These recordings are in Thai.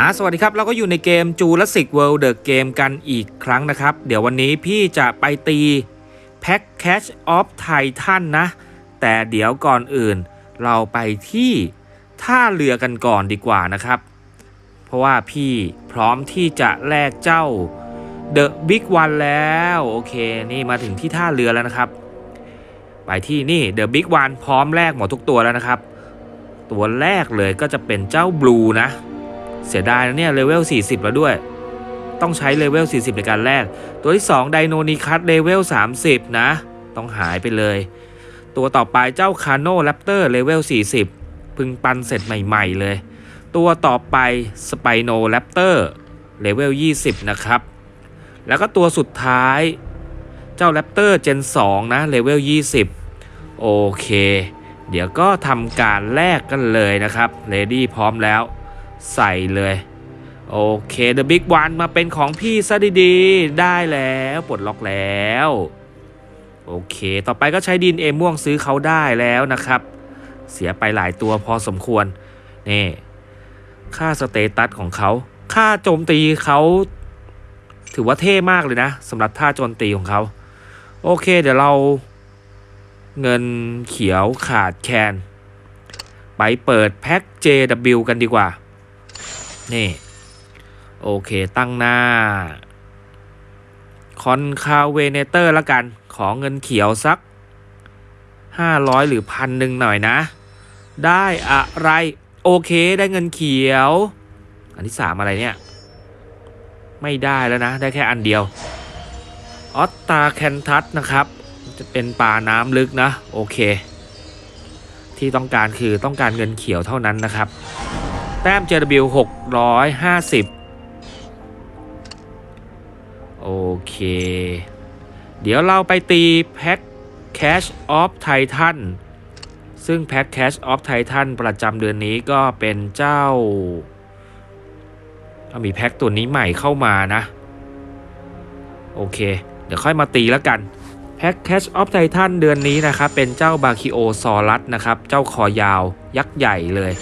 อะสวัสดีครับ เราก็อยู่ในเกม Jurassic World The Game กันอีกครั้งนะครับ เดี๋ยววันนี้พี่จะไปตี Pack Catch of Titan นะ แต่เดี๋ยวก่อนอื่น เราไปที่ท่าเรือกันก่อนดีกว่านะครับ เพราะว่าพี่พร้อมที่จะแลกเจ้า The Big One แล้ว โอเค นี่มาถึงที่ท่าเรือแล้วนะครับ ไปที่นี่ The Big One พร้อมแลกหมดทุกตัวแล้วนะครับ ตัวแรกเลยก็จะเป็นเจ้า Blue นะ เสียดายนะเนี่ยเลเวล 40 แล้วด้วย ต้องใช้เลเวล 40 ในการแลกตัวที่ 2 ไดโนนิคัสเลเวล 30 นะ ต้องหายไปเลย ตัวต่อไปเจ้าคาโนแรปเตอร์เลเวล 40 พึงปันเสร็จใหม่ ๆ เลย ตัวต่อไปสไปโนแรปเตอร์เลเวล 20 นะครับ แล้วก็ตัวสุดท้าย เจ้าแรปเตอร์เจน2นะเลเวล20 โอเค เดี๋ยวก็ทำการแลกกันเลยนะครับเรดี้พร้อมแล้ว ใส่เลย โอเค The Big One มาเป็นของพี่ซะดีๆ ได้แล้วปลดล็อกแล้ว โอเค ต่อไปก็ใช้ดินเอม่วงซื้อเขาได้แล้วนะครับ เสียไปหลายตัวพอสมควร นี่ค่าสเตตัสของเขา ค่าโจมตีเขาถือว่าเท่มากเลยนะสำหรับท่าโจมตีของเขา โอเค เดี๋ยวเราเงินเขียวขาดแคลนไปเปิดแพ็ค JW กันดีกว่า นี่ โอเคตั้งหน้า คอนคาเวเนเตอร์ละกัน ขอเงินเขียวสัก 500 หรือพันหนึ่งหน่อยนะ ได้อะไร โอเคได้เงินเขียว อันที่สามอะไรเนี่ย ไม่ได้แล้วนะ ได้แค่อันเดียว ออตตาแคนทัสนะครับ จะเป็นป่าน้ำลึกนะ โอเค ที่ต้องการคือต้องการเงินเขียวเท่านั้นนะครับ แต้ม JW 650 โอเค เดี๋ยวเราไปตีแพ็ค Cash of Titan ซึ่งแพ็ค Cash of Titan ประจำเดือนนี้ก็เป็นเจ้าเอามีแพ็คตัวนี้ใหม่เข้ามานะ โอเค เดี๋ยวค่อยมาตีแล้วกันแพ็ค Cash of Titan เดือนนี้นะครับ เป็นเจ้าบาคิโอซอรัสนะครับ เจ้าคอยาวยักษ์ใหญ่เลย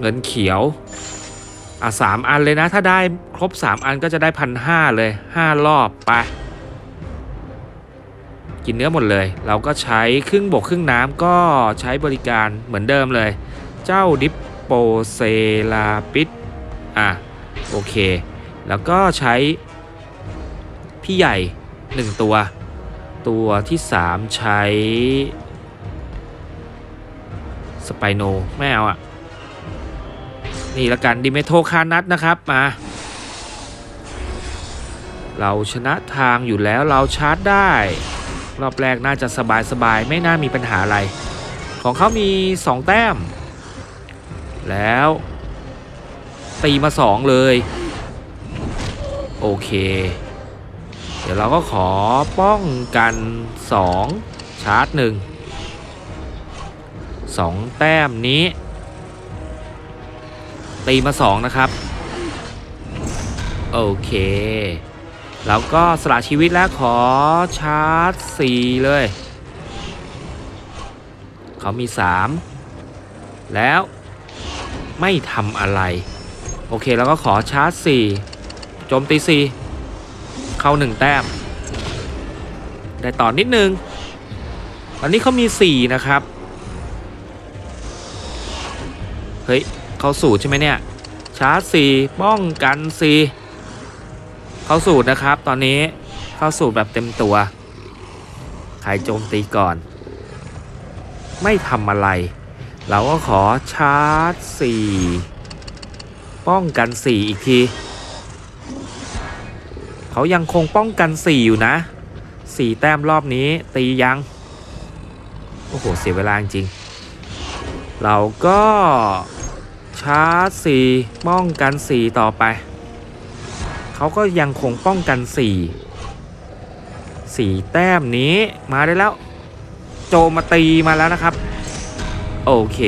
เงินเขียว อะสามอันเลยนะ ถ้าได้ครบ 3 อันก็จะได้พันห้าเลย 5 รอบไป กินเนื้อหมดเลย เราก็ใช้ครึ่งบกครึ่งน้ำก็ใช้บริการเหมือนเดิมเลย เจ้าดิปโปเซลาปิดอะ โอเค แล้วก็ใช้ พี่ใหญ่ 1 ตัว ตัวที่ 3 ใช้สไปโนไม่เอาอะนี่ละกันดิเมโทคานัทนะครับมา เราชนะทางอยู่แล้วเราชาร์จได้ รอบแรกน่าจะสบายสบายไม่น่ามีปัญหาอะไร ของเขามี 2 แต้ม แล้ว ตีมา 2 เลย โอเค ดี๋ยวเราก็ขอป้องกัน 2 ชาร์จ 1 2 แต้มนี้ ตีมา 2 นะครับ โอเค แล้วก็สละชีวิตแล้วขอชาร์จ 4 เลย เขามี 3 แล้วไม่ทำอะไร โอเค แล้วก็ขอชาร์จ 4 โจมตี 4 เข้า1แต้ม ได้ต่อนิดนึง ตอนนี้เขามี4นะครับ เฮ้ย เข้าสูตรใช่ไหมเนี่ย ชาร์จสี่ป้องกันสี่เข้าสูตรนะครับ ตอนนี้เข้าสูตรแบบเต็มตัว ใครโจมตีก่อน ไม่ทำอะไร เราก็ขอชาร์จสี่ป้องกันสี่อีกที เขายังคงป้องกันสี่อยู่นะสี่แต้มรอบนี้ตียัง โอ้โห เสียเวลาจริง เราก็ชาร์จสี่ป้องกันสี่ต่อไป เขาก็ยังคงป้องกันสี่สี่แต้มนี้มาได้แล้ว โจมมาตีมาแล้วนะครับ โอเค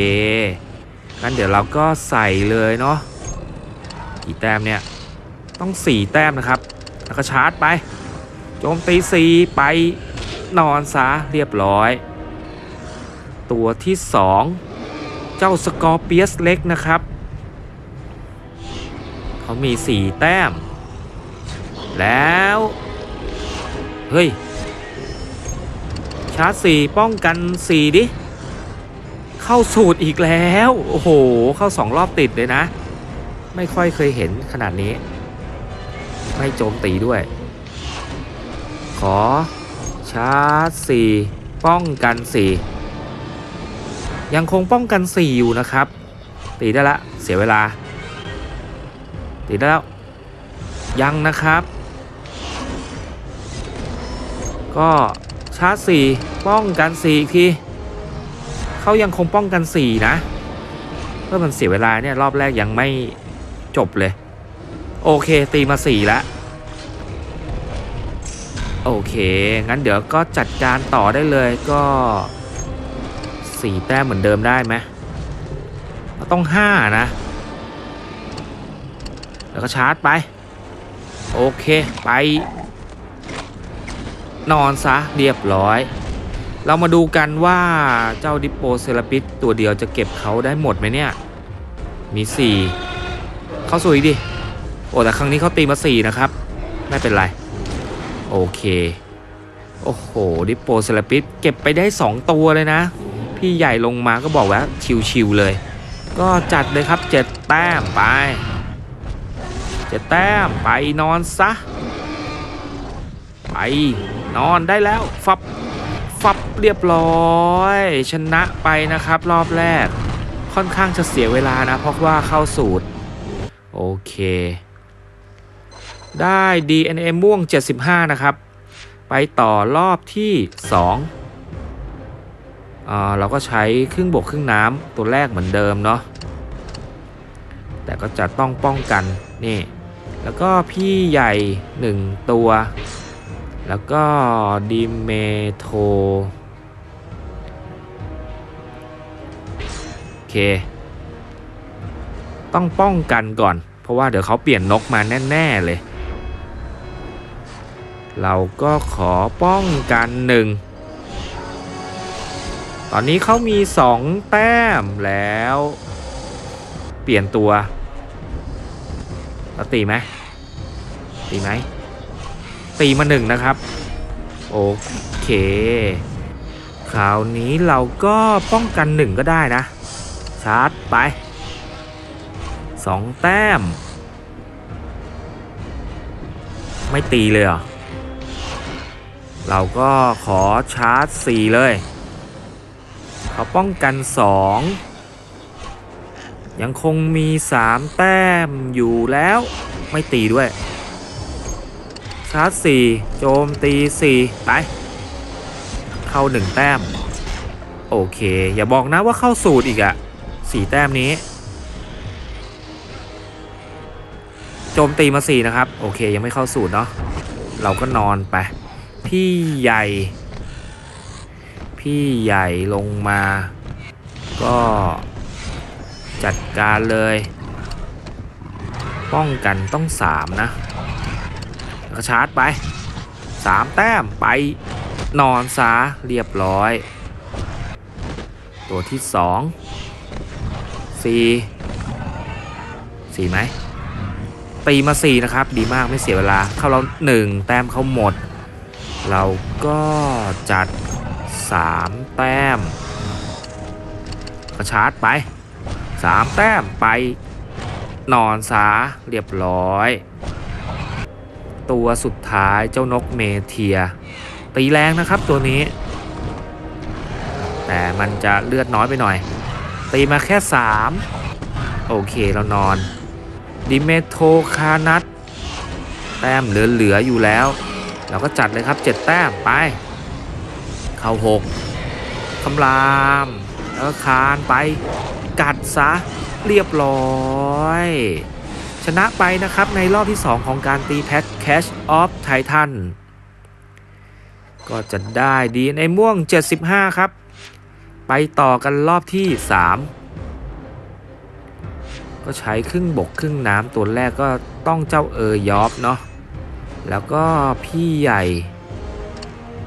งั้นเดี๋ยวเราก็ใส่เลยเนาะกี่แต้มเนี่ย ต้องสี่แต้มนะครับ แล้วก็ชาร์จไป โจมตีสีไปนอนซะเรียบร้อย ตัวที่สองเจ้าสกอร์เปียสเล็กนะครับ เขามีสีแต้ม แล้ว เฮ้ย ชาร์จสี่ป้องกันสีดิ เข้าสูตรอีกแล้ว โอ้โห เข้าสองรอบติดเลยนะ ไม่ค่อยเคยเห็นขนาดนี้ ไม่โจมตีด้วย ขอชาร์จสี่ป้องกันสี่ยังคงป้องกันสี่อยู่นะครับ ตีได้ละ เสียเวลา ตีได้แล้ว ยังนะครับ ก็ชาร์จสี่ป้องกันสี่อีกทีเขายังคงป้องกันสี่นะเพื่อมันเสียเวลาเนี่ยรอบแรกยังไม่จบเลย โอเคตีมาสี่ล้วโอเค งั้นเดี๋ยวก็จัดการต่อได้เลยก็สี่แต้มเหมือนเดิมได้ไหมต้องห้านะ แล้วก็ชาร์จไป โอเคไป นอนซะเรียบร้อย เรามาดูกันว่าเจ้าดิปโปเซราปิสตัวเดียวจะเก็บเขาได้หมดไหมเนี่ย มี 4 เข้าสู่อีกดิ โอ้แต่ครั้งนี้เขาตีมา4นะครับ ไม่เป็นไร โอเค โอ้โห ดิปโปเซราปิสเก็บไปได้ 2 ตัวเลยนะ พี่ใหญ่ลงมาก็บอกว่าชิวๆเลย ก็จัดเลยครับ7แต้มไป7แต้มไปนอนซะ ไปนอนได้แล้วฟับฟับเรียบร้อย ชนะไปนะครับรอบแรก ค่อนข้างจะเสียเวลานะ เพราะว่าเข้าสูตร โอเค ได้ DNA ม่วง 75 นะครับ ไปต่อรอบที่2อ่าเราก็ใช้ครึ่งบกครึ่งน้ำตัวแรกเหมือนเดิมเนาะแต่ก็จะต้องป้องกันนี่แล้วก็พี่ใหญ่ 1 ตัว แล้วก็ดิเมโทโอเค ต้องป้องกันก่อน เพราะว่าเดี๋ยวเขาเปลี่ยนนกมาแน่ ๆ เลย เราก็ขอป้องกันหนึ่งตอนนี้เขามีสองแต้มแล้ว เปลี่ยนตัวแล้วตีไหมตีไหมตีมาหนึ่งนะครับ โอเค คราวนี้เราก็ป้องกันหนึ่งก็ได้นะ ชาร์จไปสองแต้ม ไม่ตีเลยเหรอ เราก็ขอชาร์จสี่เลย เขาป้องกันสองยังคงมีสามแต้มอยู่แล้วไม่ตีด้วย ชาร์จ 4 โจมตี 4 ไป เข้า 1 แต้ม โอเค อย่าบอกนะว่าเข้าสูตรอีกอะ4แต้มนี้ โจมตีมา 4 นะครับ โอเค ยังไม่เข้าสูตรเนาะเราก็นอนไป พี่ใหญ่ พี่ใหญ่ลงมา ก็จัดการเลย ป้องกันต้อง3นะก็ชาร์จไปสามแต้มไปนอนซาเรียบร้อย ตัวที่สองสี่สี่ไหมตีมาสี่นะครับ ดีมากไม่เสียเวลา เข้าเราหนึ่งแต้มเขาหมด เราก็จัดสามแต้มก็ชาร์จไปสามแต้มไป นอนซาเรียบร้อย ตัวสุดท้ายเจ้านกเมเทีย ตีแรงนะครับตัวนี้ แต่มันจะเลือดน้อยไปหน่อย ตีมาแค่ 3 โอเคเรานอน ดิเมโทคานัทแต้มเหลือ ๆ อยู่แล้ว เราก็จัดเลยครับ 7 แต้มไป เข้า6คำรามแล้วก็คานไป กัดซะเรียบร้อย ชนะไปนะครับในรอบที่ 2 ของการตีแพ็ค Cash of Titan ก็จะได้ดีในม่วง 75 ครับ ไปต่อกันรอบที่ 3 ก็ใช้ครึ่งบกครึ่งน้ำตัวแรกก็ต้องเจ้าเออยอฟเนาะ แล้วก็พี่ใหญ่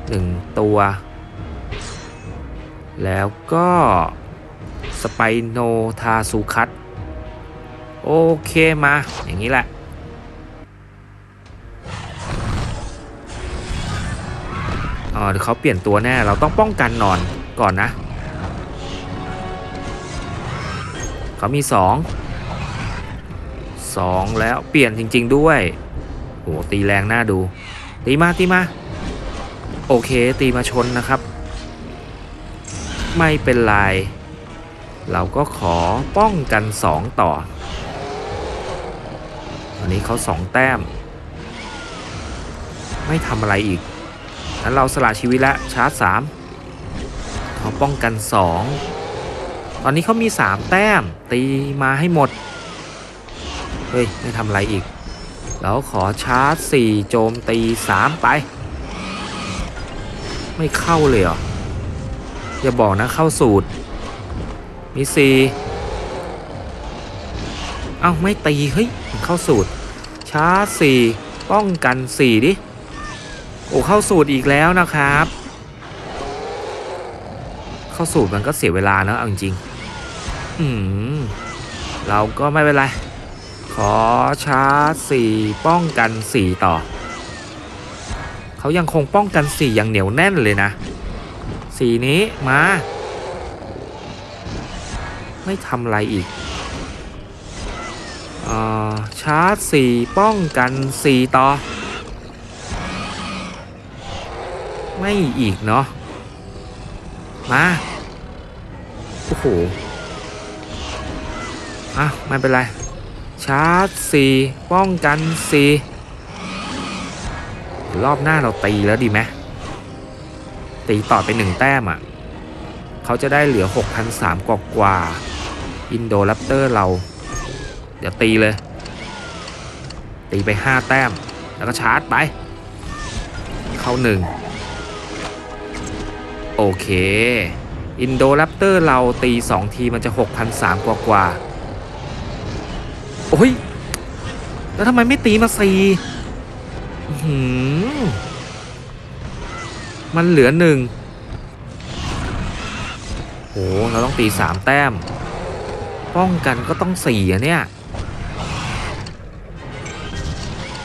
หนึ่งตัว แล้วก็สไปโนทาซูคัตโอเคมา อย่างนี้แหละอ๋อเดี๋ยวเขาเปลี่ยนตัวแน่ เราต้องป้องกันนอนก่อนนะ เขามีสองสองแล้วเปลี่ยนจริง ๆ ด้วย โหตีแรงน่าดู ตีมาตีมา โอเคตีมาชนนะครับ ไม่เป็นไร เราก็ขอป้องกัน 2 ต่ออันนี้เขา 2 แต้ม ไม่ทำอะไรอีกนั้นเราสละชีวิตแล้วชาร์จ 3 เขาป้องกัน 2 ตอนนี้เขามี 3 แต้ม ตีมาให้หมด เฮ้ย ไม่ทำอะไรอีก แล้วขอชาร์จ 4 โจมตี 3 ไป ไม่เข้าเลยเหรอ อย่าบอกนะเข้าสูตร มี4เอ้าไม่ตี เฮ้ย เข้าสูตร ชาร์จ 4 ป้องกัน 4 ดิ โอ้ เข้าสูตรอีกแล้วนะครับ เข้าสูตรมันก็เสียเวลาเนอะเอาจริงอืมเราก็ไม่เป็นไร ขอชาร์จสี่ป้องกันสี่ต่อ เขายังคงป้องกันสี่อย่างเหนียวแน่นเลยนะสีนี้มา ไม่ทำอะไรอีกอ่อชาร์จสี่ป้องกันสี่ต่อ ไม่อีกเนาะมา โอ้โหอะไม่เป็นไร ชาร์จสี่ป้องกันสี่รอบหน้าเราตีแล้วดีไหมตีต่อไปหนึ่งแต้มอะ เขาจะได้เหลือ 6,003กว่ากว่าอินโดแรปเตอร์เรา เดี๋ยวตีเลย ตีไป 5 แต้ม แล้วก็ชาร์จไป เข้าหนึ่งโอเคอินโดแรปเตอร์เราตี 2 ทีมันจะ 6,003กว่ากว่า โอ้ย แล้วทำไมไม่ตีมาสี่มันเหลือหนึ่งโหเราต้องตีสามแต้ม ป้องกันก็ต้องสี่อะเนี่ย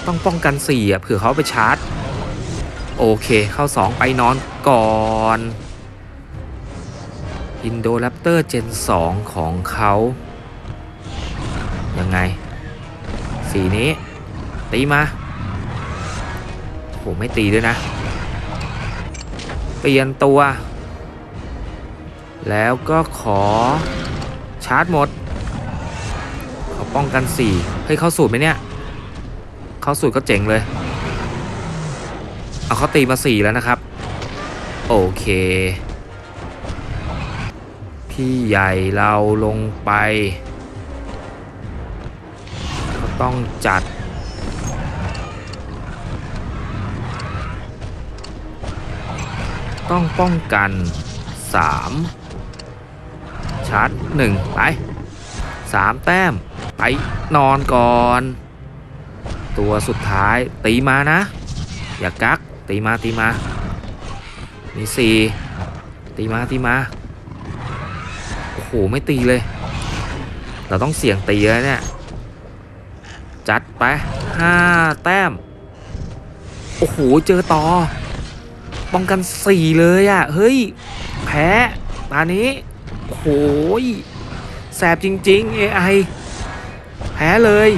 ต้องป้องกันสี่อะเผื่อเขาไปชาร์จ โอเคเข้าสองไปนอนก่อนอินโดแรปเตอร์เจน 2 ของเขา ยังไง สีนี้ ตีมาโหไม่ตีด้วยนะ เปลี่ยนตัว แล้วก็ขอชาร์จหมดขอป้องกันสี่เฮ้ย เข้าสูตรไหมเนี่ย เข้าสูตรก็เจ๋งเลย เอาเขาตีมาสี่แล้วนะครับ โอเค พี่ใหญ่เราลงไป ต้องจัด ต้องป้องกัน 3 ชาร์จ1ไป 3 แต้ม ไป นอนก่อน ตัวสุดท้ายตีมานะ อย่ากัก ตีมาตีมา มี 4 ตีมาตีมา โอ้โห ไม่ตีเลย เราต้องเสี่ยงตีแล้วเนี่ย จัดไป5แต้ม โอ้โห เจอต่อ ป้องกัน4เลยอะ่ะ เฮ้ย แพ้ตานี้โหยแสบจริง ๆ AI แพ้เลย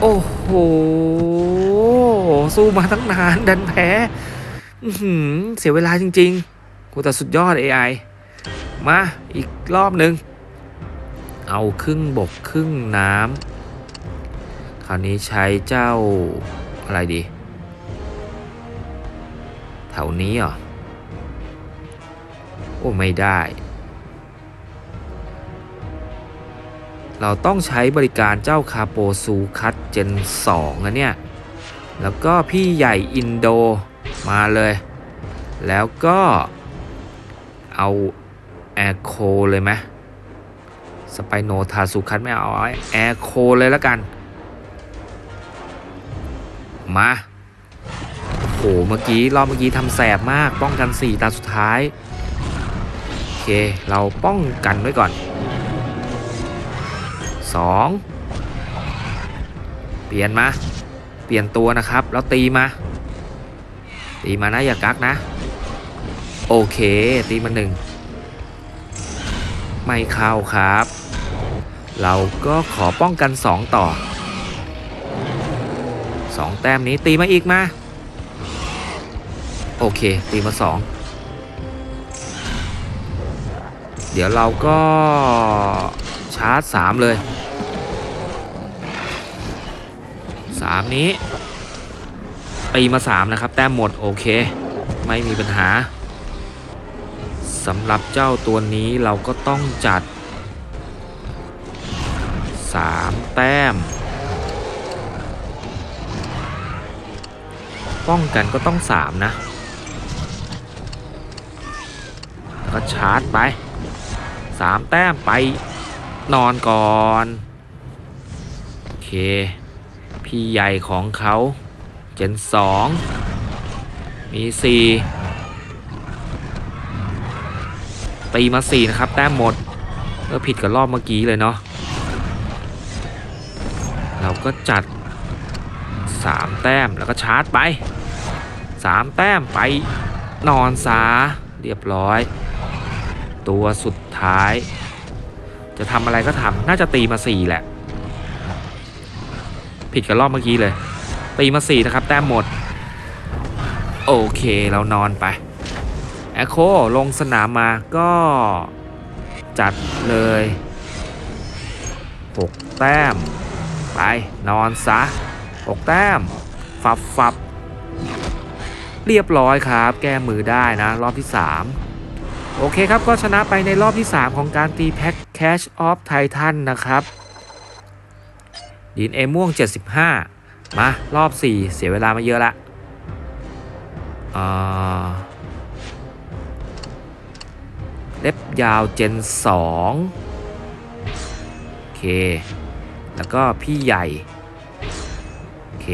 โอ้โห สู้มาตั้งนานดันแพ้เสียเวลาจริง ๆ กูแต่สุดยอด AI มา อีกรอบหนึ่ง เอาครึ่งบกครึ่งน้ำ คราวนี้ใช้เจ้าอะไรดี แถวนี้เหรอ โอ้ไม่ได้ เราต้องใช้บริการเจ้าคาโปซูคัตเจน2นะเนี่ย แล้วก็พี่ใหญ่อินโดมาเลย แล้วก็เอาแอร์โคเลยไหมสไปโนทาสุคัตไม่เอาแอร์โคเลยแล้วกัน มาโอ้โหเมื่อกี้รอบเมื่อกี้ทำแสบมากป้องกัน 4 ตาสุดท้าย โอเค เราป้องกันไว้ก่อน 2 เปลี่ยนมา เปลี่ยนตัวนะครับ แล้วตีมา ตีมานะอย่ากักนะ โอเค ตีมาหนึ่งไม่เข้าครับ เราก็ขอป้องกัน 2 ต่อ 2 แต้มนี้ตีมาอีกมา โอเค ตีมา 2 เดี๋ยวเราก็ชาร์จ 3 เลย 3 นี้ ตีมา 3 นะครับ แต้มหมด โอเค ไม่มีปัญหาสำหรับเจ้าตัวนี้เราก็ต้องจัด 3 แต้ม ป้องกันก็ต้อง3นะแล้วก็ชาร์จไป3แต้มไปนอนก่อน โอเค พี่ใหญ่ของเขาเจน2มี4ตีมา4นะครับ แต้มหมดก็ผิดกับรอบเมื่อกี้เลยเนาะเราก็จัด 3 แต้มแล้วก็ชาร์จไป 3 แต้มไปนอนซาเรียบร้อย ตัวสุดท้าย จะทำอะไรก็ทำน่าจะตีมา 4 แหละ ผิดกับรอบเมื่อกี้เลย ตีมา 4 นะครับ แต้มหมด โอเคเรานอนไปแอโคลงสนามมาก็จัดเลย 6 แต้ม ไป นอนซะ 6 แต้มฟับฟับ เรียบร้อยครับ แก้มือได้นะ รอบที่ 3 โอเคครับก็ชนะไปในรอบที่ 3 ของการตีแพ็คแคชออฟไททันนะครับดีนเอม่วง 75 มารอบ 4 เสียเวลามาเยอะละเล็บยาวเจน 2 โอเค แล้วก็พี่ใหญ่ โอเค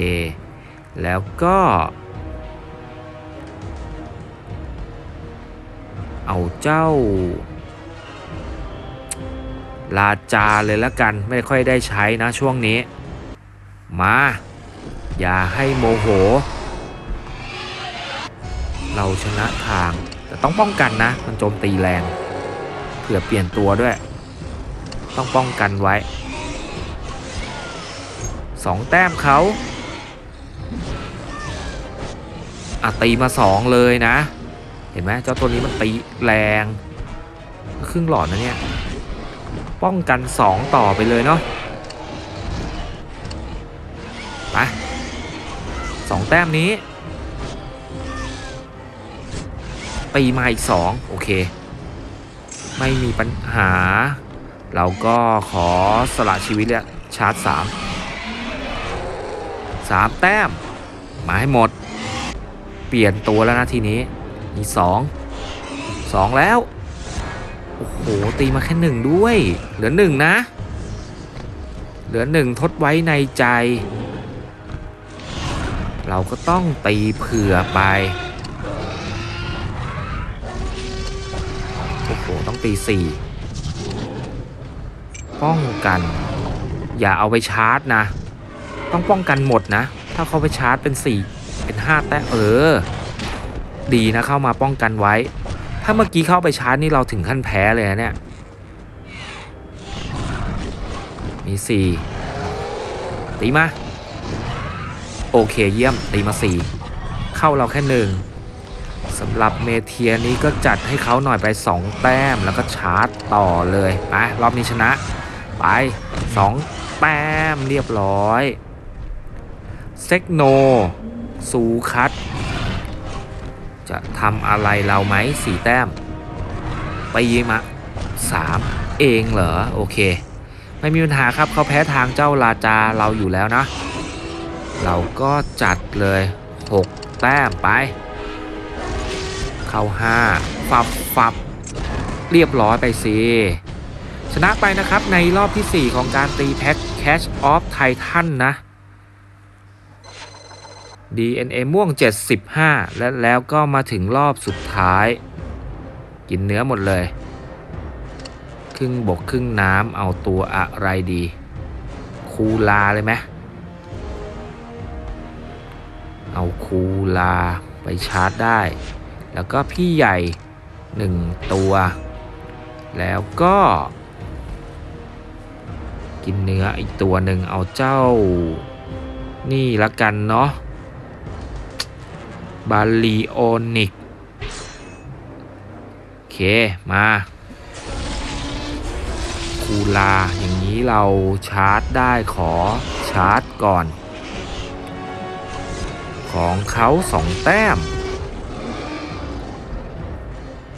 แล้วก็ เอาเจ้า ลาจาเลยละกันไม่ค่อยได้ใช้นะช่วงนี้ มา อย่าให้โมโห เราชนะทาง แต่ต้องป้องกันนะ มันโจมตีแรงเผื่อเปลี่ยนตัวด้วย ต้องป้องกันไว้สองแต้มเขาอะตีมาสองเลยนะ ห็นไหมเจ้าตัวนี้มันตีแรง ครึ่งหลอดนะเนี่ย ป้องกันสองต่อไปเลยเนาะไปสองแต้มนี้ตีมาอีกสองโอเค ไม่มีปัญหา เราก็ขอสละชีวิตเลยชาร์จสามสามแต้ม มาให้หมด เปลี่ยนตัวแล้วนะทีนี้ มีสองสองแล้ว โอ้โห ตีมาแค่หนึ่งด้วย เหลือหนึ่งนะ เหลือหนึ่งทดไว้ในใจ เราก็ต้องตีเผื่อไป โอ้โห ต้องตีสี่ป้องกัน อย่าเอาไปชาร์จนะ ต้องป้องกันหมดนะ ถ้าเขาไปชาร์จเป็นสี่เป็นห้าแต่เออ ดีนะเข้ามาป้องกันไว้ ถ้าเมื่อกี้เข้าไปชาร์จนี่เราถึงขั้นแพ้เลยนะเนี่ย มีสี่ตีมา โอเคเยี่ยมตีมาสี่เข้าเราแค่หนึ่งสำหรับเมเทียนี้ก็จัดให้เขาหน่อยไป 2 แต้มแล้วก็ชาร์จต่อเลยไปรอบนี้ชนะ ไป 2 แต้มเรียบร้อยเซกโนซูคัต จะทำอะไรเราไหมสี่แต้ม ไปยิมาสามเองเหรอ โอเค ไม่มีปัญหาครับเขาแพ้ทางเจ้าลาจาเราอยู่แล้วนะ เราก็จัดเลย 6 แต้มไป เข้า5ฟับฟับเรียบร้อยไปสิชนะไปนะครับในรอบที่ 4 ของการตีแพ็คแคชออฟไททันนะ DNA ม่วง 75 และแล้วก็มาถึงรอบสุดท้าย กินเนื้อหมดเลย ครึ่งบกครึ่งน้ำเอาตัวอะไรดี คูลาเลยไหมเอาคูลาไปชาร์จได้ แล้วก็พี่ใหญ่หนึ่งตัว แล้วก็ กินเนื้ออีกตัวหนึ่งเอาเจ้า นี่ละกันเนาะ บาลีโอนิกโอเค มาคูลา อย่างนี้เราชาร์จได้ขอชาร์จก่อน ของเขาสองแต้ม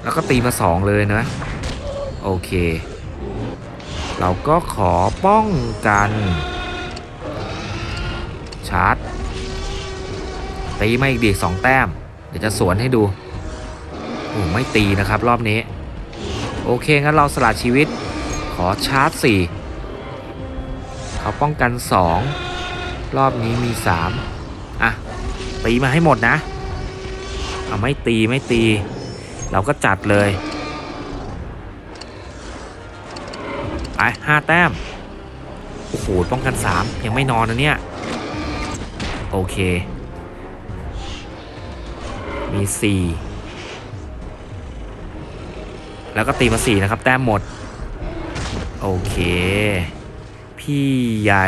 แล้วก็ตีมาสองเลยนะ โอเค เราก็ขอป้องกัน ชาร์จ ตีมาอีกดีสองแต้ม เดี๋ยวจะสวนให้ดูโอ้ไม่ตีนะครับรอบนี้ โอเคงั้นเราสละชีวิต ขอชาร์จสี่เขาป้องกันสองรอบนี้มีสามอะ ตีมาให้หมดนะเอาไม่ตีไม่ตี เราก็จัดเลย ไปห้าแต้ม โอ้โหป้องกันสามยังไม่นอนนะเนี่ย โอเค มีสี่แล้วก็ตีมาสี่นะครับ แต้มหมด โอเค พี่ใหญ่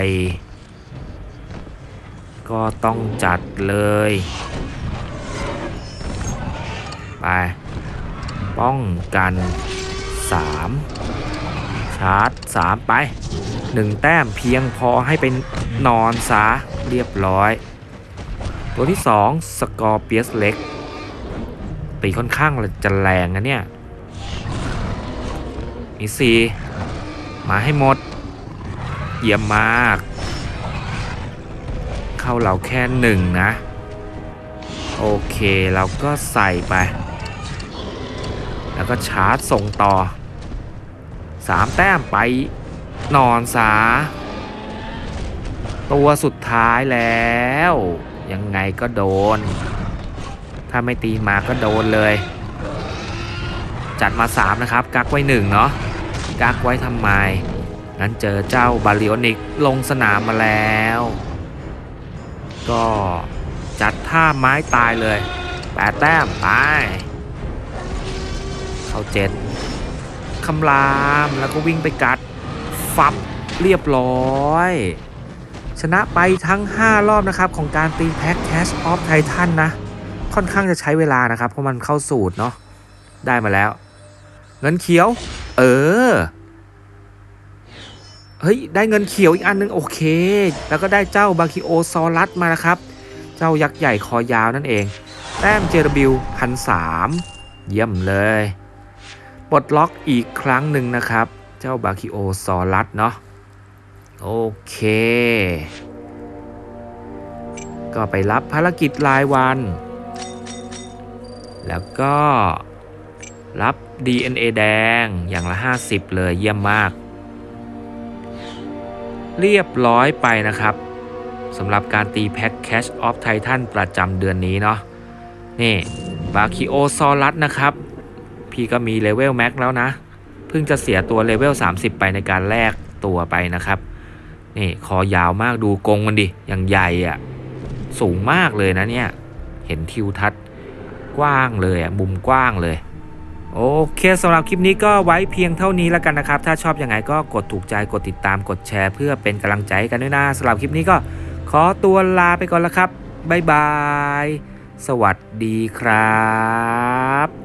ก็ต้องจัดเลย ไป ป้องกัน 3 ชาร์จ 3 ไป 1 แต้มเพียงพอให้เป็นนอนซะเรียบร้อยตัวที่ 2 สกอร์เปียสเล็ก ตีค่อนข้างจะแรงนะเนี่ย มีสี่มาให้หมด เยี่ยมมาก เข้าเราแค่หนึ่งนะ โอเคเราก็ใส่ไป แล้วก็ชาร์จส่งต่อสามแต้มไปนอนสา ตัวสุดท้ายแล้ว ยังไงก็โดน ถ้าไม่ตีมาก็โดนเลย จัดมา 3 นะครับ กักไว้ 1 เนาะกักไว้ทำไม งั้นเจอเจ้าบาลิโอนิกลงสนามมาแล้ว ก็จัดท่าไม้ตายเลยแปดแต้มไป เข้าเจ็ดคำรามแล้วก็วิ่งไปกัด ฟับเรียบร้อย ชนะไปทั้ง 5 รอบนะครับ ของการตีแพ็คแคชออฟไททันนะ ค่อนข้างจะใช้เวลานะครับ เพราะมันเข้าสูตรเนาะได้มาแล้ว เงินเขียว เออเฮ้ยได้เงินเขียวอีกอันนึงโอเค แล้วก็ได้เจ้าบาคิโอซอรัสมานะครับ เจ้ายักษ์ใหญ่คอยาวนั่นเอง แต้มเจรบิวพันสามเยี่ยมเลยปลดล็อกอีกครั้งหนึ่งนะครับ เจ้าบาคิโอซอรัสเนาะโอเค ก็ไปรับภารกิจรายวัน แล้วก็รับ DNA แดงอย่างละ 50 เลยเยี่ยมมาก เรียบร้อยไปนะครับสำหรับการตีแพ็คแคชออฟไททันประจำเดือนนี้เนาะนี่บาคิโอซอรัสนะครับ พี่ก็มีเลเวลแม็กแล้วนะ เพิ่งจะเสียตัวเลเวล 30 ไปในการแลกตัวไปนะครับ นี่คอยาวมากดูกรงมันดิอย่างใหญ่อะสูงมากเลยนะเนี่ย เห็นทิวทัศน์ กว้างเลยอะมุมกว้างเลย โอเคสำหรับคลิปนี้ก็ไว้เพียงเท่านี้แล้วกันนะครับ ถ้าชอบอยังไงก็กดถูกใจกดติดตามกดแชร์ เพื่อเป็นกำลังใจกันด้วยนะสำหรับคลิปนี้ก็ขอตัวลาไปก่อนแล้วครับบ๊ายบาย สวัสดีครับ